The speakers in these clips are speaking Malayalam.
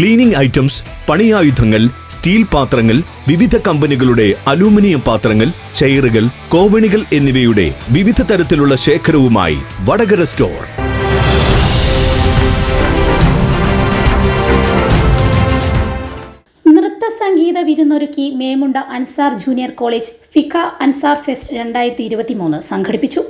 ക്ലീനിംഗ് ഐറ്റംസ് പണിയായുധങ്ങൾ സ്റ്റീൽ പാത്രങ്ങൾ വിവിധ കമ്പനികളുടെ അലൂമിനിയം പാത്രങ്ങൾ ചെയറുകൾ കോവണികൾ എന്നിവയുടെ വിവിധ തരത്തിലുള്ള ശേഖരവുമായി വടകര സ്റ്റോർ. സംഗീത വിരുന്നൊരുക്കി Memunda Ansar junior college Fiqa Ansar fest രണ്ടായിരത്തി ഇരുപത്തി മൂന്ന് സംഘടിപ്പിച്ചു.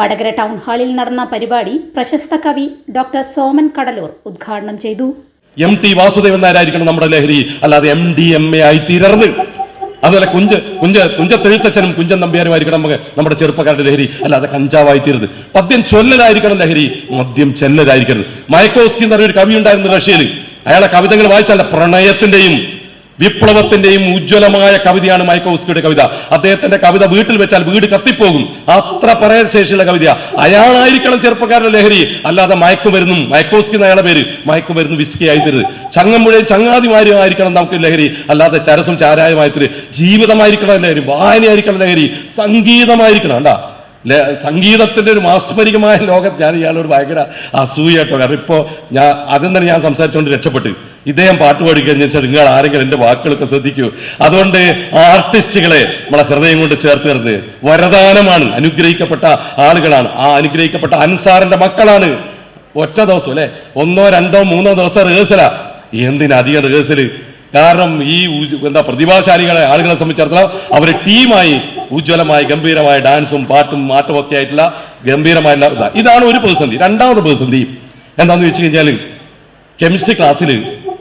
വടകര ടൗൺ ഹാളിൽ നടന്ന പരിപാടി പ്രശസ്ത കവി ഡോക്ടർ സോമൻ കടലൂർ ഉദ്ഘാടനം ചെയ്തു. എം ടി വാസുദേവൻ നായരായിരിക്കണം നമ്മുടെ ലഹരി. അല്ലാതെ എം ഡി എം എ ആയി തീരരുത്. അതുപോലെ കുഞ്ച് കുഞ്ച് കുഞ്ചത്തെഴുത്തച്ഛനും കുഞ്ചൻ നമ്പ്യാരുമായിരിക്കണം നമ്മുടെ ചെറുപ്പക്കാരുടെ ലഹരി. അല്ലാതെ കഞ്ചാവായി തീരരുത്. പദ്യം ചൊല്ലലായിരിക്കണം ലഹരി. മദ്യം ചെല്ലലായിരിക്കരുത്. മയക്കോസ്കി എന്ന് പറഞ്ഞൊരു കവി ഉണ്ടായിരുന്നു റഷ്യയിൽ അയാളെ കവിതകൾ വായിച്ചാൽ പ്രണയത്തിന്റെയും വിപ്ലവത്തിന്റെയും ഉജ്ജ്വലമായ കവിതയാണ് മൈക്കോസ്കിയുടെ കവിത. അദ്ദേഹത്തിന്റെ കവിത വീട്ടിൽ വെച്ചാൽ വീട് കത്തിപ്പോകും. അത്ര പറയാൻ ശേഷിയുള്ള കവിത അയാളായിരിക്കണം ചെറുപ്പക്കാരുടെ ലഹരി. അല്ലാതെ മയക്കുമരുന്നും മയക്കോസ്കി എന്ന അയാളുടെ പേര്. മയക്കുമരുന്ന് വിസ്കി ആയിത്തരുത് ചങ്ങമ്പുഴയും ചങ്ങാതിമാരും ആയിരിക്കണം നമുക്ക് ലഹരി. അല്ലാതെ ചരസും ചാരായമായിത്തര്. ജീവിതമായിരിക്കണം ലഹരി. വായനയായിരിക്കണം ലഹരി. സംഗീതമായിരിക്കണം. അല്ല സംഗീതത്തിന്റെ ഒരു മാസ്മരികമായ ലോകത്ത് ഞാൻ ഇയാളോട് ഭയങ്കര അസൂയായിട്ടോ. കാരണം ഇപ്പോ ഞാൻ അതെന്നെ തന്നെ ഞാൻ സംസാരിച്ചുകൊണ്ട് രക്ഷപ്പെട്ടു. ഇദ്ദേഹം പാട്ട് പാടി കഴിഞ്ഞാൽ വെച്ചാൽ നിങ്ങൾ ആരെങ്കിലും എന്റെ വാക്കുകളൊക്കെ ശ്രദ്ധിക്കൂ. അതുകൊണ്ട് ആർട്ടിസ്റ്റുകളെ നമ്മളെ ഹൃദയം കൊണ്ട് ചേർത്ത് നിർത്ത്. വരദാനമാണ് അനുഗ്രഹിക്കപ്പെട്ട ആളുകളാണ്. ആ അനുഗ്രഹിക്കപ്പെട്ട അൻസാറിന്റെ മക്കളാണ്. ഒറ്റ ദിവസം അല്ലെ? ഒന്നോ രണ്ടോ മൂന്നോ ദിവസത്തെ റിഹേഴ്സലാ എന്തിനാ അധികം റിഹേഴ്സൽ കാരണം ഈ എന്താ പ്രതിഭാശാലികളെ ആളുകളെ സംബന്ധിച്ചിടത്തോളം അവർ ടീമായി ഉജ്ജ്വലമായി ഗംഭീരമായ ഡാൻസും പാട്ടും മാറ്റും ഒക്കെ ആയിട്ടുള്ള ഗംഭീരമായ ഇതാണ് ഒരു പ്രതിസന്ധി രണ്ടാമത് പ്രതിസന്ധി എന്താണെന്ന് വെച്ച് കഴിഞ്ഞാൽ കെമിസ്ട്രി ക്ലാസ്സിൽ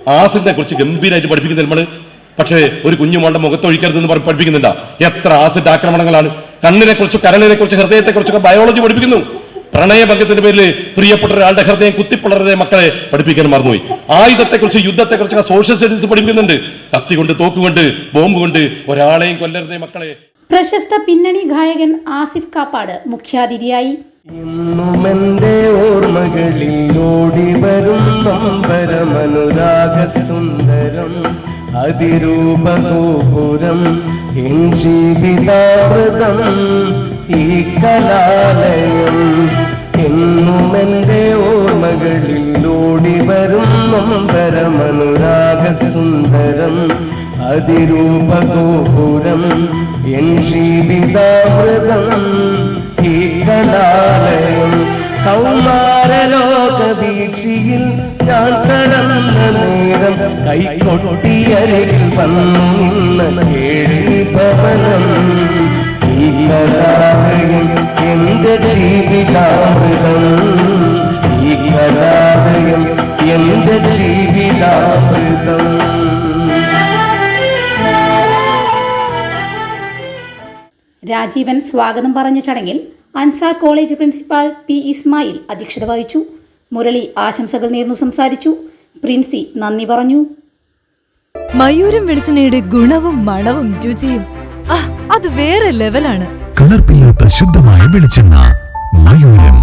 ആസിഡിനെ കുറിച്ച് ഗംഭീരമായിട്ട് പഠിപ്പിക്കുന്നത് നമ്മൾ പക്ഷേ ഒരു കുഞ്ഞു മോണ്ട മുഖത്തൊഴിക്കരുതെന്ന് പറഞ്ഞ് പഠിപ്പിക്കുന്നുണ്ട്. എത്ര ആസിഡ് ആക്രമണങ്ങളാണ്. കണ്ണിനെ കുറിച്ച് കരളിനെ കുറിച്ച് ഹൃദയത്തെ കുറിച്ചൊക്കെ ബയോളജി പഠിപ്പിക്കുന്നു. പ്രണയബന്ധത്തിന്റെ പേരിൽ പ്രിയപ്പെട്ട ഒരാളുടെ ഹൃദയം കുത്തിപ്പിളറതെ മക്കളെ പഠിപ്പിക്കാൻ മറന്നുപോയി. യുദ്ധത്തെ യുദ്ധത്തെക്കുറിച്ചൊക്കെ സോഷ്യൽ സ്റ്റഡീസ് പഠിപ്പിക്കുന്നുണ്ട്. കത്തി കൊണ്ട് തോക്കുകൊണ്ട് ബോംബ് കൊണ്ട് ഒരാളെയും കൊല്ലരുതേ മക്കളെ. പ്രശസ്ത പിന്നണി ഗായകൻ ആസിഫ് കാപ്പാട് മുഖ്യാതിഥിയായി. ഇന്നുമെന്റെ ഓർമ്മകളിൽ ഓടി വരും നൊമ്പരമനുരാഗ സുന്ദരം അതിരൂപഗോപുരം എൻ ജീവിതാമൃതം ഈ കലാലയം. എന്നുമെന്റെ ഓർമ്മകളിൽ ഓടി വരും നൊമ്പരമനുരാഗ സുന്ദരം അതിരൂപഗോപുരം എൻ ജീവിതാമൃതം കലാലയം കൗമാരലോക വീഴ്ചയിൽ ഞാൻ കടന്ന നേരം കൈകൊട്ടിയരികിൽ വന്നു നിന്ന ഭവനം ഈ കലാലയം എന്റെ ജീവിതാമൃതം. ഈ കലാലയം എന്റെ ജീവിതാമൃതം. രാജീവൻ സ്വാഗതം പറഞ്ഞ ചടങ്ങിൽ Ansar college principal P Ismail അധ്യക്ഷത വഹിച്ചു. മുരളി ആശംസകൾ നേർന്നു സംസാരിച്ചു. പ്രിൻസി നന്ദി പറഞ്ഞു. മയൂരം വെളിച്ചെണ്ണയുടെ ഗുണവും മണവും രുചിയും. ആ അത് വേറെ ലെവലാണ് കലർപ്പില്ലാത്ത ശുദ്ധമായ വെളിച്ചെണ്ണ മയൂരം.